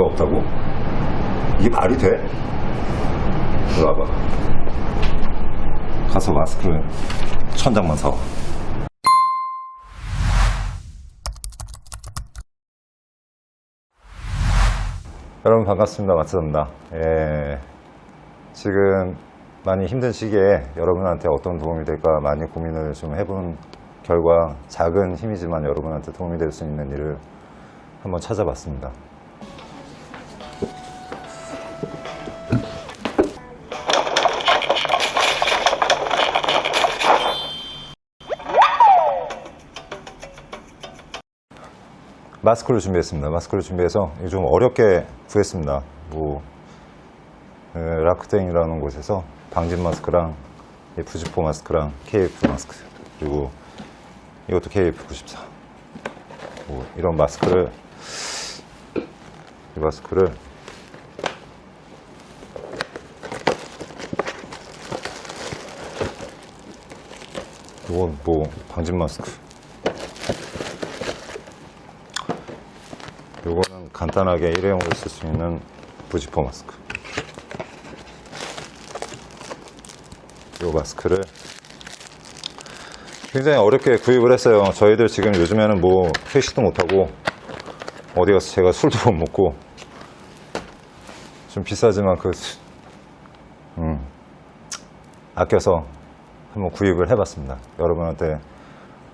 마스크가 없다고? 이게 말이 돼? 이리 와봐. 가서 마스크 천 장만 사와. 여러분 반갑습니다. 마츠입니다. 예, 지금 많이 힘든 시기에 여러분한테 어떤 도움이 될까 많이 고민을 좀 해본 결과 작은 힘이지만 여러분한테 도움이 될 수 있는 일을 한번 찾아봤습니다. 마스크를 준비했습니다. 마스크를 준비해서 좀 어렵게 구했습니다. 뭐 에, 라크땡이라는 곳에서 방진 마스크랑 이 부지포 마스크랑 KF 마스크 그리고 이것도 KF94 뭐 이런 마스크를 이 마스크를 이건 뭐 방진 마스크 요거는 간단하게 일회용으로 쓸 수 있는 부지포 마스크. 요 마스크를 굉장히 어렵게 구입을 했어요. 저희들 지금 요즘에는 뭐 회식도 못하고 어디 가서 제가 술도 못 먹고 좀 비싸지만 그, 음, 아껴서 한번 구입을 해봤습니다. 여러분한테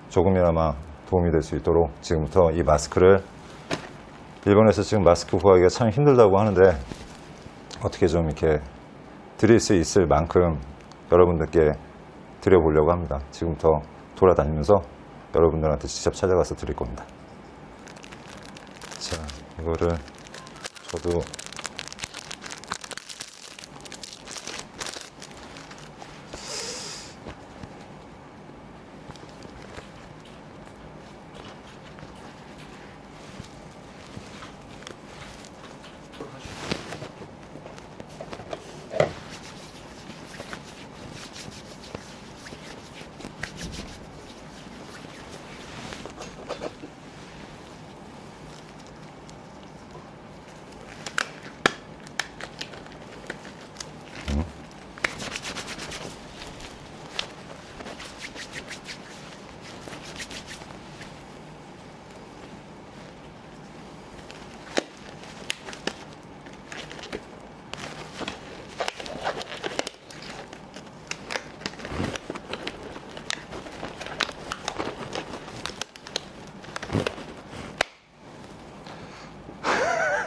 조금이나마 도움이 될 수 있도록 지금부터 이 마스크를 일본에서 지금 마스크 구하기가 참 힘들다고 하는데 어떻게 좀 이렇게 드릴 수 있을 만큼 여러분들께 드려보려고 합니다. 지금부터 돌아다니면서 여러분들한테 직접 찾아가서 드릴 겁니다. 자, 이거를 저도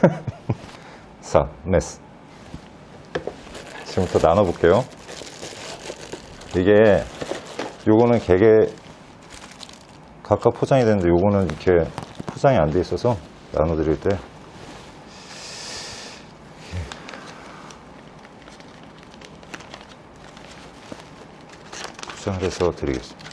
사, 메스. 지금부터 나눠볼게요. 이게, 요거는 개개 각각 포장이 되는데 요거는 이렇게 포장이 안 돼 있어서 나눠드릴 때 포장을 해서 드리겠습니다.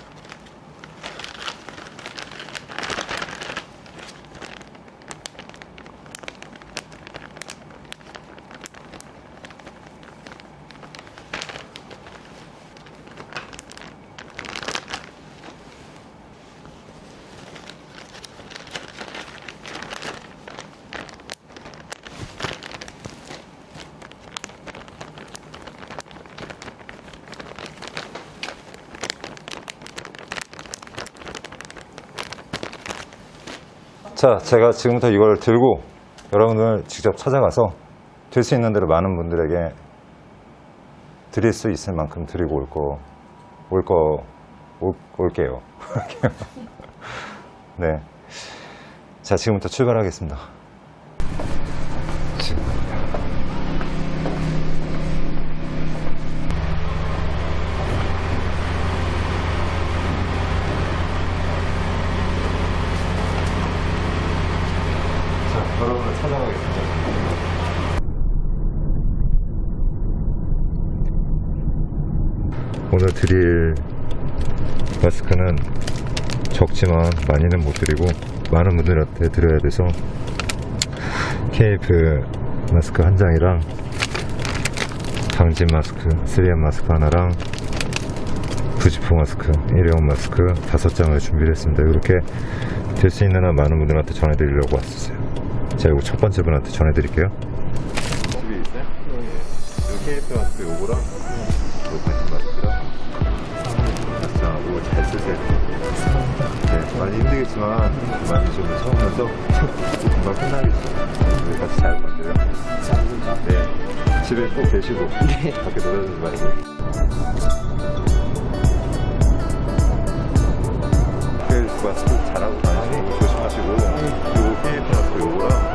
자, 제가 지금부터 이걸 들고 여러분들 직접 찾아가서 될 수 있는 대로 많은 분들에게 드릴 수 있을 만큼 드리고 올 거, 올 거, 올, 올게요. 네. 자, 지금부터 출발하겠습니다. 지금. 자, 여러분을 찾아가겠습니다. 오늘 드릴 마스크는 적지만 많이는 못 드리고 많은 분들한테 드려야 돼서 KF 마스크 한 장이랑 방진 마스크 3M 마스크 하나랑 부지포 마스크 일회용 마스크 다섯 장을 준비를 했습니다 이렇게 될 수 있는 한 많은 분들한테 전해드리려고 왔었어요 자, 이거 첫 번째 분한테 전해드릴게요. 집에 있어요? 네. 이 KF 마스크 요거랑 요 같은 마스크랑 자, 이거 잘 쓰세요. 네, 많이 힘들겠지만 많이 좀 처음부터 금방 끝나겠죠. 우리 같이 잘 건드려. 네, 집에 꼭 계시고 밖에 놀아주지 말고. 그 마스크 잘하고 다니시고 조심하시고 요 KF 마스크 요거랑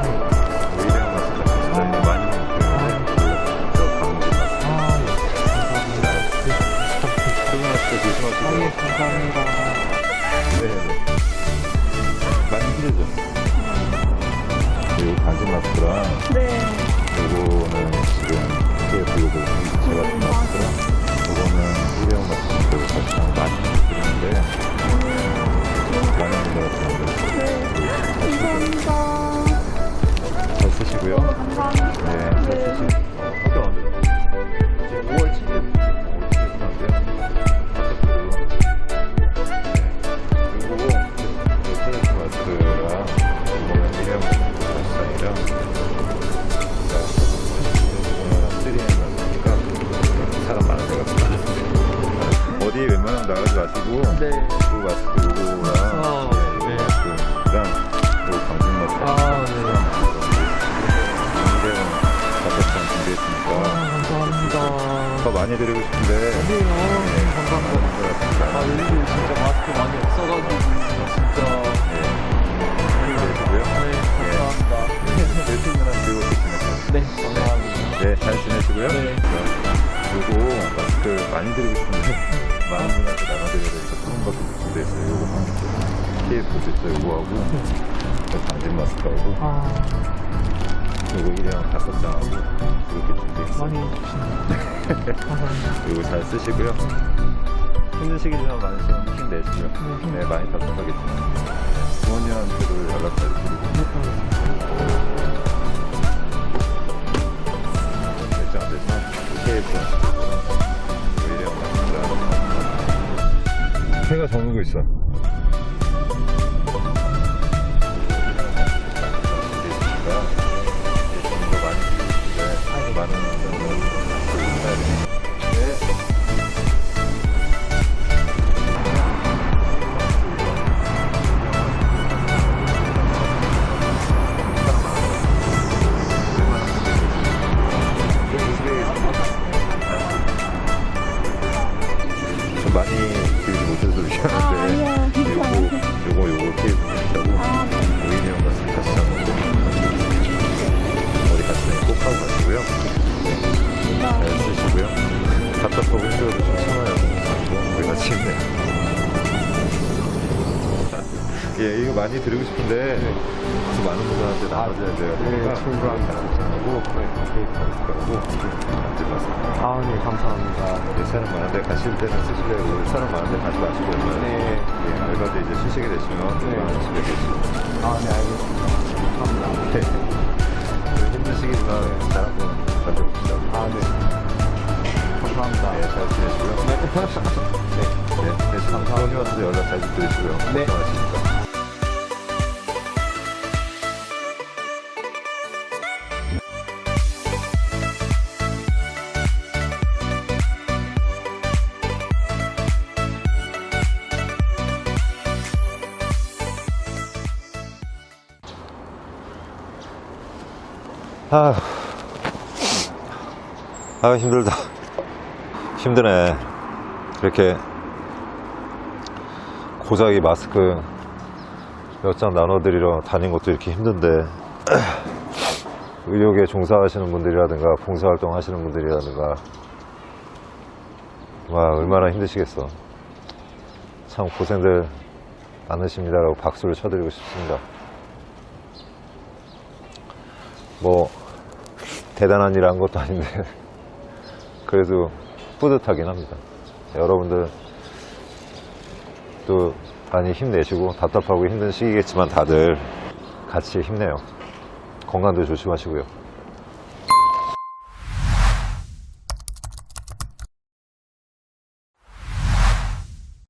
감사합니다. 더 많이 드리고 싶은데 아니에요. 감사합니다. 아, 요즘 진짜 마스크 많이 없어가지고, 진짜. 많이 드리고요. 네, 감사합니다. 대신이랑 그리고 지내세요. 네, 감사합니다. 네, 잘 지내시고요. 네. 요거 마스크 많이 드리고 싶은데 많은 분한테 나눠드려야 되니까 조금 밖에 못 준비했어요. 요거만 KF 있어요. 요거하고 요 방진 마스크하고 아, 요거 일회용 다섯 장하고 이렇게 준비했어요. 많이 주시네요. 감사합니다. 요거 잘 쓰시고요. 힘든 시기지만 많이 좀 힘내시고요. 네, 많이 답답하겠지만 부모님한테도 연락 잘 드리고 결정 안 되지만 KF 일회용 마스크랑 해가 저물고 있어. 많이 드리고 싶은데 좀 많은 분들한테 나눠줘야 돼요 그러니까 충분합니다. 하고 케이크 마스크하고 앉지 마세요 아, 네, 감사합니다. 네, 사람 많은데 가실 때는 쓰시려고 사람 많은데 가지 마시고요 네. 예, 알바도 이제 쉬시게 되시면 네. 네. 집에 계시고 아, 네, 알겠습니다. 감사합니다. 네. 힘든 시기지만 잘 한번 가져봅시다. 아, 네. 감사합니다. 네, 잘 지내시고요. 네. 네, 네, 지금 부모님한테도 연락 잘 부탁드리시고요. 네. 걱정하시니까. 아, 아 힘들다. 힘드네. 이렇게 고작이 마스크 몇 장 나눠드리러 다닌 것도 이렇게 힘든데 의료계 종사하시는 분들이라든가 봉사활동 하시는 분들이라든가 와 얼마나 힘드시겠어. 참 고생들 많으십니다라고 박수를 쳐드리고 싶습니다. 뭐 대단한 일한 것도 아닌데 그래도 뿌듯하긴 합니다. 여러분들 또 많이 힘내시고 답답하고 힘든 시기겠지만 다들 같이 힘내요. 건강도 조심하시고요.